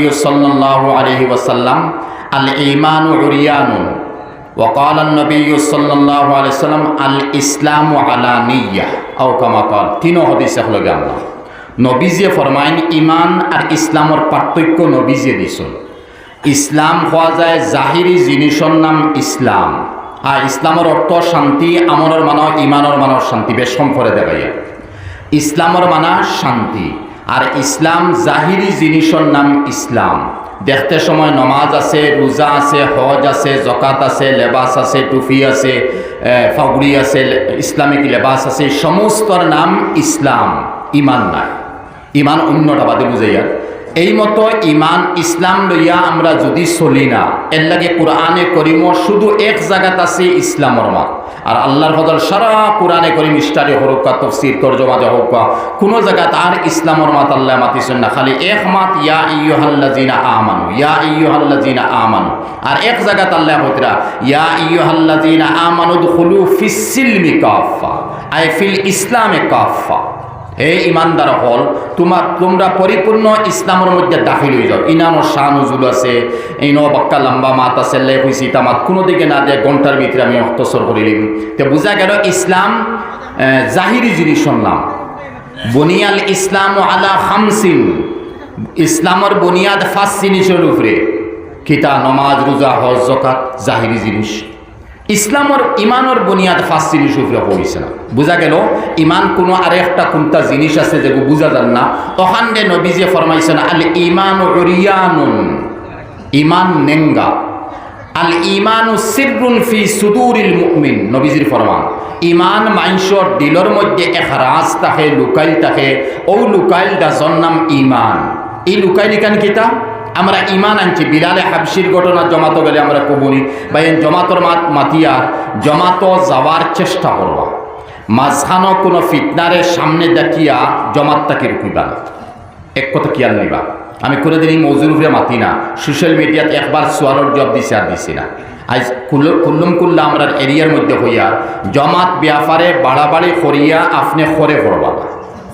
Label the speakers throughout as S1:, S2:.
S1: النبي صلى الله عليه وسلم الإيمان عريان وقال النبي صلى الله عليه وسلم الإسلام علانية أو كما قال তিনও হাদিস হলো আমরা নবীজিয়ে ফরমাইন ইমান আর ইসলামর পার্থক্য নবীজিয়ে দিছিল ইসলাম হওয়া যায় জাহিরি জিনিসের নাম ইসলাম আর ইসলামের অর্থ শান্তি আমরের মানব ইমানের মানব শান্তি বেশ কম করে দেখাইয়া ইসলামের মানা শান্তি আর ইসলাম জাহিরি জিনিসের নাম ইসলাম। দেখতে সময় নমাজ আছে রোজা আছে, হজ আছে, জকাত আছে লেবাস আছে টুফি আছে ফাগুড়ি আছে ইসলামিক লেবাস আছে সমস্তর নাম ইসলাম ইমান নাই। ইমান অন্যটা বাদে বুঝাইয়া এই মতো ইমান ইসলাম লইয়া আমরা যদি চলি না, এর লাগে কোরআনে করিম শুধু এক জায়গাত আছে ইসলামর মাত। আর আল্লাহর বদল সারা কোরআনে করিম ইস্টারে হরক্কা তফসির তর্জমা যে হোক কোনো জায়গা আর ইসলামর মাত আল্লাহ মাতিছেন না খালি এক মাত, ইয়া ইয়ুহাল্লাজিনা আমানু, ইয়া ইয়ুহাল্লাজিনা আমানু। আর এক জায়গা আল্লাহ হতরা ইয়া ইয়ুহাল্লাজিনা আমানু দুখুলু ফিসিলমি কাফা আই ফিল ইসলামে কাফা হে ইমানদার হল, তোমার, তোমরা পরিপূর্ণ ইসলামের মধ্যে দাখিল হয়ে যাও। ইনানো শাহ নজুল আছে, এই বাক্কা লম্বা মাত আছে, লেখ হয়েছি তামাত কোনো দিকে না দিয়ে ঘণ্টার ভিতরে আমি অক্তসর করিলিম তো বোঝা গেল ইসলাম জাহিরি জিনিসের নাম বনিয়াল ইসলাম আলা খামসিন। ইসলামের বুনিয়াদ ফার্স্ট জিনিসের উপরে। কিতা, নমাজ, রোজা, হজ জকাত জাহিরি জিনিস। ইসলামর ইমানের বুনিয়াদ ফার্স্ট জিনিস উপরে না। বুঝা গেল, ইমান কোনো আর একটা কোনটা জিনিস আছে যেগুলো বুঝা যান না। ওখানে নবীজে ফরমাইছেন, আল ইমান উরিয়ানুন, ইমান নেঙ্গা। আল ইমানু সিররুন ফি সুদুরিল মুমিন, নবীজির ফরমান। ইমান মাইনসর দিলর মধ্যে এক রাজ থাকে, লুকাইল থাকে। ও লুকাইল দাসর নাম ইমান। এই লুকাইল ইকান কিতা? আমরা ইমান আনছি, বিলালে হাবসির ঘটনা জমাতো গেলে আমরা কবুনি বা এই জমাতর মাত মাতিয়ার, জমাতো যাওয়ার চেষ্টা করবা। মাঝখানো কোনো ফিতনারে সামনে দেখিয়া জমাতটাকে রুকিবা না। এক কথা কিয়াল নিবা। আমি কোনোদিন এই মজুর উপরে মাতি না। সোশ্যাল মিডিয়াত একবার সোয়ালোর জব দিছে আর দিছি না। আজ কুল্লুম কুল্লা আমরা এরিয়ার মধ্যে হইয়া জমাত ব্যাপারে বাড়াবাড়ি করিয়া আপনি খরে করবা না।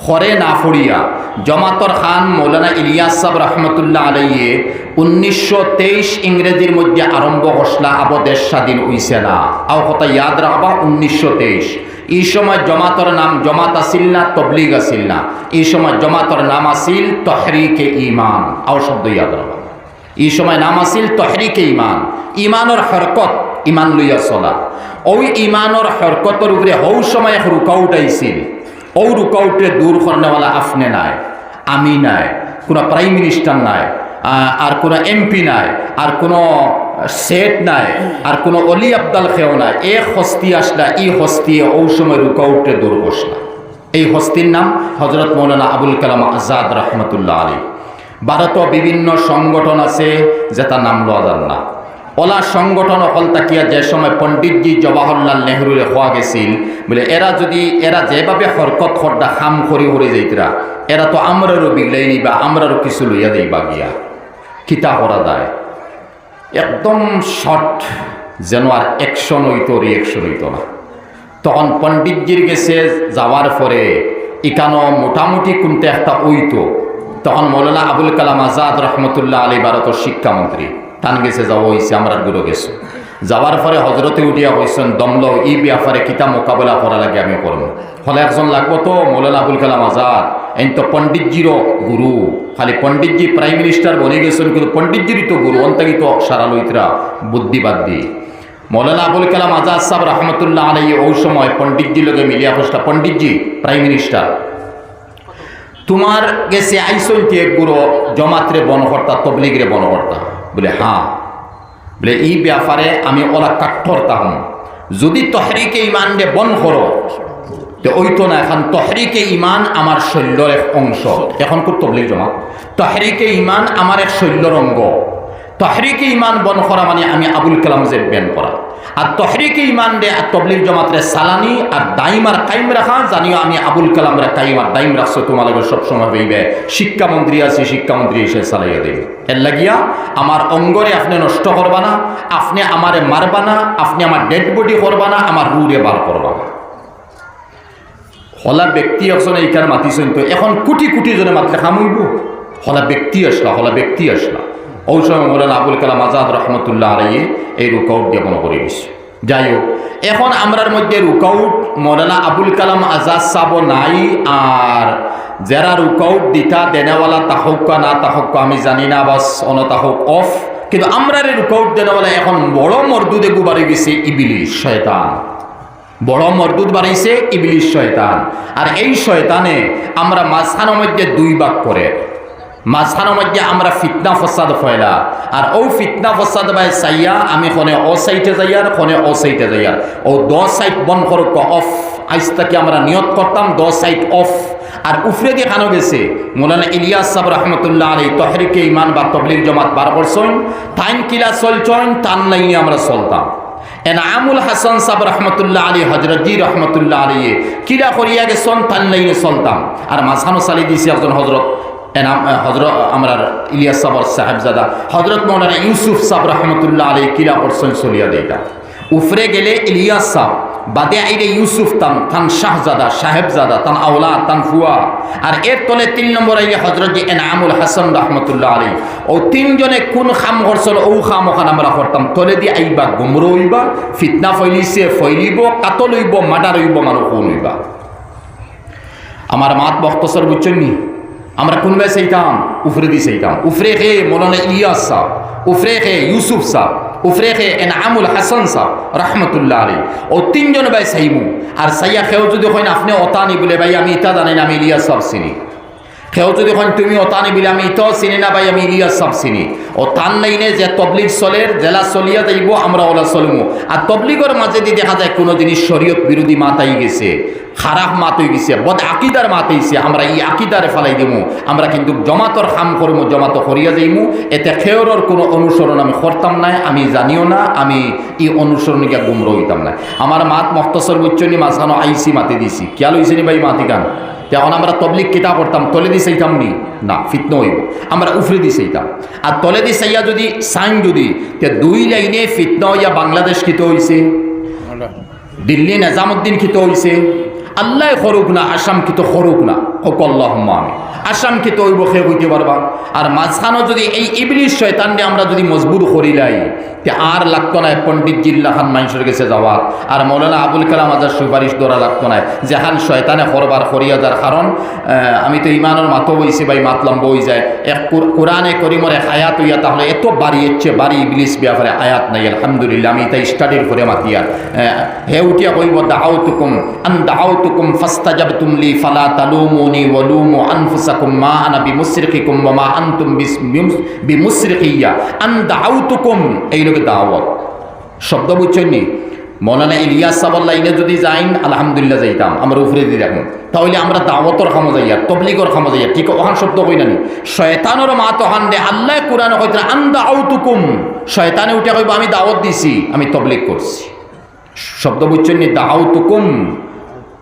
S1: খরে না ফড়িয়া জমাতর খান মৌলানা ইলিয়াস সাহ রহমতুল্লাহ আলাইয়ে উনিশশো তেইশ ইংরেজির মধ্যে আরম্ভ হসলা আব দেশ স্বাধীন হইছে না। আও কথা ইয়াদ রাখবা, উনিশশো তেইশ। এই সময় জমাতর নাম, জমাত আসিল না, তবলিগ আসিল না। এই সময় জমাতর নাম আসিল তহরিকে ইমান আও শব্দ ইয়াদ রাখবা। এই সময় নাম আসিল তহরিকে ইমান ইমানর হরকত ইমান লইয়া চলা। ওই ইমানর হরকতর উপরে হৌ সময় এক রুকাউট ও রুকাউটে দূর করেনা আপনি নাই, আমি নাই, কোনো প্রাইম মিনিস্টার নাই আর কোনো এমপি নাই আর কোনো সেট নাই আর কোনো অলি আবদাল খেও নাই। এ হস্তি আসলা ই হস্তি ও সময় রুকাউটে দূর বসলা। এই হস্তির নাম হজরত মৌলানা আবুল কালাম আজাদ রহমতুল্লাহ আলী ভারত বিভিন্ন সংগঠন আছে যে তার নাম লওয়া না। ওলা সংগঠন অকল তাকিয়া যে সময় পণ্ডিতজি জওয়াহরলাল নেহরুরে হওয়া গেছিল, বলে এরা যদি এরা যেভাবে হরকত খরদা খাম করি হরে যাইতরা এরা তো আমরারও বিগলাই নিবা আমরারও কিছু লইয়া দেইবা গিয়া। কিতা করা যায়? একদম শর্ট যেন আর অ্যাকশন হইতো রিয়েকশন হইতো না। তখন পণ্ডিতজির গেছে যাওয়ার পরে ইকানো মোটামুটি কোনতে একটা ওইতো তখন মৌলানা আবুল কালাম আজাদ রহমতুল্লাহ আলী ভারতের শিক্ষামন্ত্রী টান গেছে যাওয়া হয়েছে আমরা গুরু গেছো। যাওয়ার পরে হজরতে উঠিয়া হয়েছেন দমল ই ব্যাপারে কিতা মোকাবেলা করা লাগে আমি করব। ফলে একজন লাগবো তো, মৌলানা আবুল কালাম আজাদ। এই তো পণ্ডিতজিরও গুরু। খালি পণ্ডিতজি প্রাইম মিনিস্টার বনে গেছেন, কিন্তু পণ্ডিতজিরই তো গুরু। অন্তাকি তো সারা লইতরা, বুদ্ধিবাদ। দিয়ে মৌলানা আবুল কালাম আজাদ সাহেব রহমতুল্লাহ আলাই ওই সময় পণ্ডিতজি লোকে মিলিয়া বসটা পণ্ডিতজি, প্রাইম মিনিস্টার, তোমার গেছে আইসন কে গুরু, জমাত্রে বনকর্তা, তবলিগরে বনকর্তা। বলে হ্যাঁ বলে এই ব্যাপারে আমি ওরা কাঠোর তাহম যদি তহরিকে ইমান দে বন করো, তো ওই তো না, এখন তহরিকে ইমান আমার শৈল্যর এক অংশ। এখন খুব তবলিগ জমা তহরিকে ইমান আমার এক শৈল্যর অঙ্গ। তহরিকে ইমান বন করা মানে আমি আবুল কালাম যে বেন করা। আর তহরিকে ইমান দে আর তবলিগ জমাতরে সালানি, আর দাইম আর কাইম রাখা জানিও আমি আবুল কালাম রে কাইম আর দাইম রাখছো তোমাদের সবসময় হইবে। শিক্ষামন্ত্রী আছে, শিক্ষামন্ত্রী এসে চালাইয়া দেবে। এর লাগিয়া আমার অঙ্গরে আপনি নষ্ট করবা না, আপনি আমারে মারবা না, আপনি আমার ডেড বডি করবা না, আমার রুরে বার করবা না। হলা ব্যক্তি একজন এইখানে মাতিছেন তো, এখন কোটি কোটি জনে মাতলে খামইব হলা ব্যক্তি আসলা, হলা ব্যক্তি আসলা। ওই সময় মৌলানা আবুল কালাম আজাদ রহমতুল্লাহ আলাইয়ে এই রুকাউট জ্ঞাপন করে দিছে। যাই হোক এখন আমরার মধ্যে রুকাউট মৌলানা আবুল কালাম আজাদ সাব নাই, আর যারা রুকাউট দিতা দেনেওয়ালা তাহকা না তাহকা আমি জানি না বাস অনতাহক অফ, কিন্তু আমরার রুকাউট দেনেওয়ালা এখন বড় মর্দুদে গুবারে গেছে ইবিলিশ শয়তান। বড় মরদুদ বাড়াইছে ইবলিশ শয়তান। আর এই শয়তানে আমরা মাঝখানের মধ্যে দুই ভাগ করে মাঝখানের মধ্যে আমরা ফিতনা ফসাদ ফয়লা। আর ও ফিতনা ফসাদ বাই চাইয়া, আমি খনে অ সাইটে যাইয়ার খনে অ সাইটে যাইয়ার ও দশ সাইট বন করক অফ। তাকে আমরা নিয়ত করতাম দশ সাইট অফ। আর উফরে দিয়ে খানো গেছে। মোলানা ইলিয়াস সাহ রহমতুল্লাহ আলী তহরিকে ইমান বা তবলিগ জমাত বার করছেন। তাইন কিলা চলছেন তার লাইনে আমরা চলতাম। এনামুল হাসান সাব রহমতুল্লাহ আলী হজরতজি রহমতুল্লাহ আলী কিরা করিয়া গেছন, তান লাইনে চলতাম। আর মাঝখানো চালি দিয়েছি একজন হজরত এনাম হজরত আমরা ইলিয়াস সাবর সাহেবজাদা হজরত মৌলানা ইউসুফ সাব রহমতুল্লাহ আলী কিরা করছেন চলিয়া দেইটা উফরে গেলে ইলিয়াস সাহ বাদে আইরে ইউসুফ তান তান শাহজাদা সাহেবজাদা তান আওলা তান ফুয়া আর এর তলে তিন নম্বর আইলে হজরত জি এনামুল হাসান রহমতুল্লাহ আলী ও তিনজনে কোন খাম করছিল ও খাম ওখান আমরা করতাম তলে দিয়ে আইবা গুমরো হইবা ফিতনা ফৈলিছে ফৈলিব কাতল হইব মাডার হইব মানুষ হইবা আমার মাত বক্তসর বুঝছেন নি আমরা কোনবাই সেইতাম উফরে দি সেইতাম উফরে খে মৌলানা ইলিয়াস সাহ উফরে খে ইউসুফ সাহ উফরে খে এনামুল হাসান সাহ রহমতুল্লাহ আলী ও তিনজন ভাই সাইমু আর সাইয়া খেও যদি হয় আপনি অতানি বলে ভাই আমি ইতা জানি না আমি ইলিয়াস সাহ চিনি খেও যদি হয় তুমি অতানি বলে আমি ইতাও চিনি না ভাই আমি ইলিয়াস সাহ চিনি ও তান নাইনে যে তবলিগ চলের জেলা চলিয়া যাইব আমরা ওলা চলমু আর তবলিগর মাঝে দিয়ে দেখা যায় কোনো জিনিস শরীয়ত বিরোধী মাতাই গেছে খারাপ মাত হয়ে গেছে বদ আকিদার মাত হয়েছে আমরা এই আকিদারে ফেলাই দিমু। আমরা কিন্তু জমাতর খাম করব জমাত করিয়া যাইমু। এতে খেয়রর কোনো অনুসরণ আমি করতাম না আমি জানিও না আমি এই অনুসরণ গিয়া গুমর হইতাম না আমার মাত মক্তসর বুচ্চনি মাঝখানো আইসি মাতি দিছি। কিয়াল হয়েছে নি ভাই মাতি গান তখন আমরা তবলিক কিতাব পড়তাম তলে দি চাইতাম নি? না ফিতন হইব। আমরা উফরে দি চাইতাম। আর তলে দি চাইয়া যদি সাইন যদি তে দুই লাইনে ফিতন হইয়া বাংলাদেশ কিত হইছে। দিল্লি নিজামুদ্দিন কিত হইছে। আল্লাহ খরুক না, আসাম কিতো খরুক না? হোক আল্লাহ আমি আসাম কিতো ওই বসে হইতে পারবা? আর মাঝখানো যদি এই ইবলিশ শয়তানকে আমরা যদি মজবুর করিলাই তে আর লাগতো না, পণ্ডিত জিল্লা খান মানুষের কাছে যাওয়া। আর মৌলানা আবুল কালাম আজার সুপারিশ ধরা লাগতো না। যেহান শয়তানে করবার করিয়া যার কারণ আমি তো ইমানের মাতো বইছি ভাই মাতলাম বই যায়। এক কোরআনে করিমর আয়াত হইয়া তাহলে এত বাড়ি এচ্ছে, বাড়ি ইবলিশ ব্যাপারে আয়াত নাই, আলহামদুলিল্লাহ, আমি তাই স্টাডির করে মাতিয়ার হে উঠিয়া কইব দাউতুকুম আন দাউতুকুম ফাস্তাজাবতুম লি, ফালা তালুমুনি ওয়ালুমু আনফুসাকুম, মা আনা বিমুসরিকিকুম, ওয়া মা আনতুম বিমুসরিকিয়া। আন দাউতুকুম এই লোকে দাওয়াত। শব্দ বুঝছেন নি? মৌলানা ইলিয়াস সাবাল্লাইনে যদি যাইন, আলহামদুলিল্লাহ যাইতাম। আমরা উফরে দিয়ে দেখুন তাহলে আমরা দাওয়াতর খামো যাইয়া, তবলিগর খামো যাইয়া, ঠিক ওখান শব্দ কই নানি শয়তানোর মা তহান দে, আল্লাহ কোরআন কইতে আন্দা আউতুকুম। শয়তানে উঠে কইব, আমি দাওয়াত দিছি, আমি তবলিগ করছি। শব্দ বুঝছেন নি? দাউতুকুম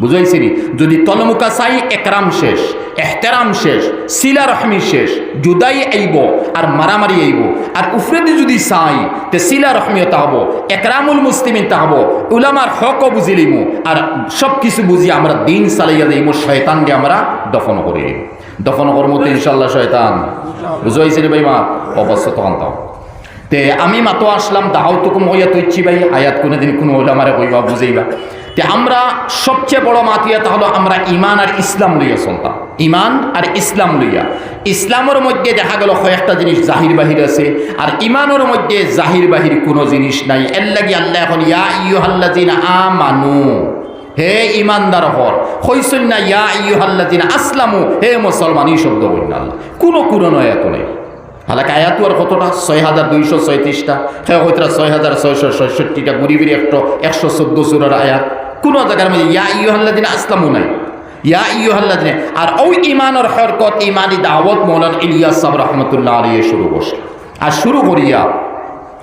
S1: বুঝাইছি নি যদি তলমুকা চাই, একরাম শেষ, এহতেরাম শেষ, সিলা রহমি শেষ, জুদাই আইব আর মারামারি আইব। আর উফরেদি যদি চাই, তে সিলা রহমিয়তা হব একরামুল মুসলিমিন তা হব উলামার হকও বুঝিলিমু আর সব কিছু বুঝি আমরা দিন চালাইয়া দিইম শয়তানকে আমরা দফন করে। দফন করব তো ইনশাল্লাহ শয়তান। বুঝাইছি নি ভাই মা অবশ্য তখন তাও তে আমি মাতো আসলাম দাহাও তুকুম হইয়া তৈছি ভাই, আয়াত কোনোদিন কোনো ওলামারে কইবা, বুঝাইবা। আমরা সবচেয়ে বড় মাতিয়াতা হলো আমরা ইমান আর ইসলাম লইয়া চলতাম। ইমান আর ইসলাম লইয়া। ইসলামের মধ্যে দেখা গেল কয়েকটা জিনিস জাহির বাহির আছে, আর ইমানের মধ্যে জাহির বাহির কোনো জিনিস নাই। এর লাগি আল্লাহ এখন, ইয়া ইউহাল্লাজিনা আ মানু হে ইমানদার হর হইসন না, ইয়া ইউহাল্লাজিনা আসলামু হে মুসলমান, এই শব্দ বললেন আল্লাহ। কোনো কোনো নয় এত নেই। হালাকা আয়াতু আর কতটা? ছয় হাজার দুইশো ছয়ত্রিশটা। হ্যাঁ হয়তো ছয় হাজার ছয়শো ছয়ষট্টিটা গরিবের একটু একশো চোদ্দ সুরের আয়াত। কোনো জায়গার মধ্যে, ইয়া ইউহাল্লাদিন আসলাম নাই ইয়া ইউহাল্লাদিন আর ওই ইমানর হরকত ইমানি দাওয়াত মৌলান ইলিয়াস সাহ রহমতুল্লাহ আলিয়ে শুরু করছে। আর শুরু করিয়া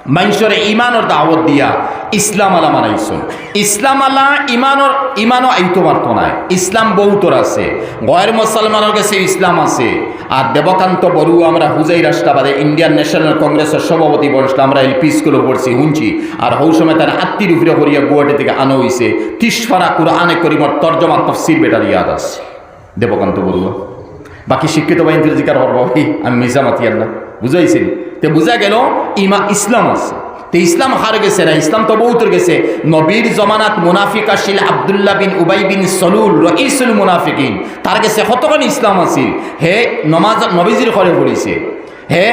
S1: মানুষের ইমানের দাওয়াত দিয়া ইসলাম আলা মানাইছুন ইসলাম আলা ইমানর ইমানও আইতো মারত নাই। ইসলাম বহুতর আছে। গয়ের মুসলমানের কাছে ইসলাম আছে। আর দেবকান্ত বড়ু, আমরা হুজাই রাষ্ট্রবাদে ইন্ডিয়ান ন্যাশনাল কংগ্রেসের সভাপতি বসলাম আমরা এলপি স্কুলে পড়ছি শুনছি। আর হৌ সময় তার আত্মীর উপরে করিয়া গুয়াহাটি থেকে আনো হইছে। তিসফারা কুরআনে করিমর তর্জমা তফসির বেটার ইয়াদ আছে। দেবকান্ত বড়ুয়া। বাকি শিক্ষিত বাহিনীর জিকার হরব? আমি মিজা মাতিয়ার না। বুঝাইছেন? তে বুঝা গেল, ইমা ইসলাম আছে। তে ইসলাম হার গেছে না, ইসলাম তো বহুতর গেছে। নবীর জমানাত মুনাফিক আসিল আবদুল্লাহ বিন উবাই বিন সলুল রইসুল মুনাফিকিন। তার গেছে কতক্ষণ ইসলাম আছিল হে নমাজ, নবীজির ঘরে পড়িছে। হে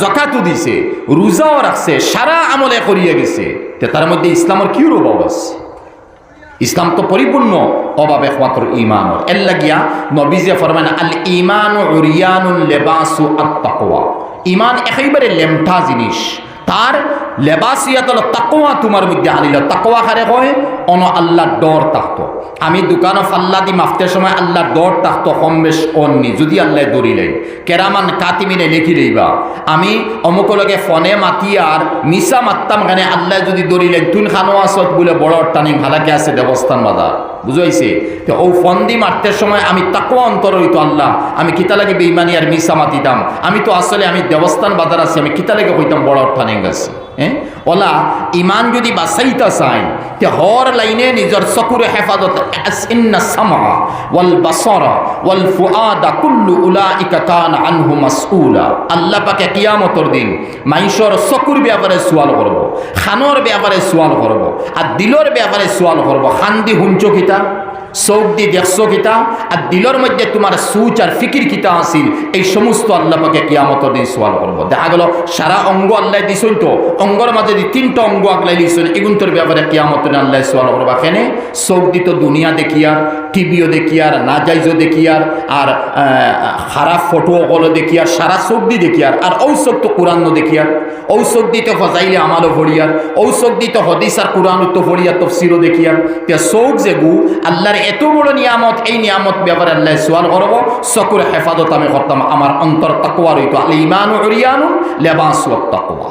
S1: জকাতু দিছে, রোজাও রাখছে, সারা আমলে করিয়ে গেছে। তে তার মধ্যে ইসলামের কি অভাব আছে? ইসলাম তো পরিপূর্ণ অভাব একমাত্র ইমানর এর লাগিয়া নবীজে ফরমান আল ইমান উরিয়ানুল লেবাসু আত্মাকোয়া ইমান একেবারে লেমঠা জিনিস। তার লেবাসিয়াত তাকোয়া তোমার মধ্যে আনিল তাকোয়া হারে হয় অন আল্লাহ ডর তাকত আমি দোকানও ফাল্লা দি মাফতের সময় আল্লাহর ডর তাকত কম বেশ অন্নি যদি আল্লাহ দৌড়িলেন কেরামান কাতিমিনে লিখি লইবা আমি অমুক লগে ফনে মাতি আর মিশা মারতাম খানে আল্লাহ যদি দৌড়িলেন তুন খানো আসত বলে বড় টানি ভালাকে আছে দেবস্থান বাজার। বুঝাইছে? তো ও ফন দি মারতে সময় আমি তাকওয়া অন্তর হইতো আল্লাহ, আমি কিতা লাগে বেইমানি আর মিশা মাতিতাম। আমি তো আসলে আমি দেবস্থান বাজার আছি, আমি কিতা লাগে হইতাম বড় টানি গেছি হ্যাঁ? ওলা, ইমান যদি বাসাইতা চাই, তে হর লাইনে নিজর চকুরে হেফাজত সামা ওয়াল বাসরা ওয়াল ফুআদা কুল্লু উলাইকা কান আনহু মাসউলা আল্লাহ পাকে কিয়ামতর দিন মাইশর চকুর ব্যাপারে সোয়াল করব খানোর ব্যাপারে সোয়াল করব আর দিলর ব্যাপারে সোয়াল করব খান দি হুঞ্চ কিতা চৌক দি দেখছ কিতা? আর দিলর মধ্যে তোমার সুচ আর ফিকির কিতা আছিল? এই সমস্ত আল্লাহ পাকে কিয়ামতর দিন সোয়াল করব দেখা গেল সারা অঙ্গ আল্লাহ দিছুন তো। অঙ্গর মাঝে দি তিনটা অঙ্গ আগলাই দিছুন। এগুন্তর ব্যাপারে কিয়ামতর দিন আল্লাহ সোয়াল করবা কেনে চৌক দি তো দুনিয়া দেখিয়ার টিভিও দেখিয়ার না যাইজও দেখিয়ার আর খারাপ ফটো অকলো দেখিয়ার সারা চোখ দি দেখিয়ার আর ঔ চোখ তো কোরআন দেখিয়ার ঔ চোখ দিতে ফজাইলে আমারও ভরিয়ার ঔ চোখ দিতে হদিস আর কোরআন তো ভরিয়ার তফসিরও দেখিয়ার তে চোখ যেগু আল্লাহর এত বড় নিয়ামত, এই নিয়ামত ব্যাপারে আল্লাহ সোয়াল করব চকুর হেফাজত আমি করতাম, আমার অন্তর তাকুয়া রইত আল ইমান লেবাস তাকুয়া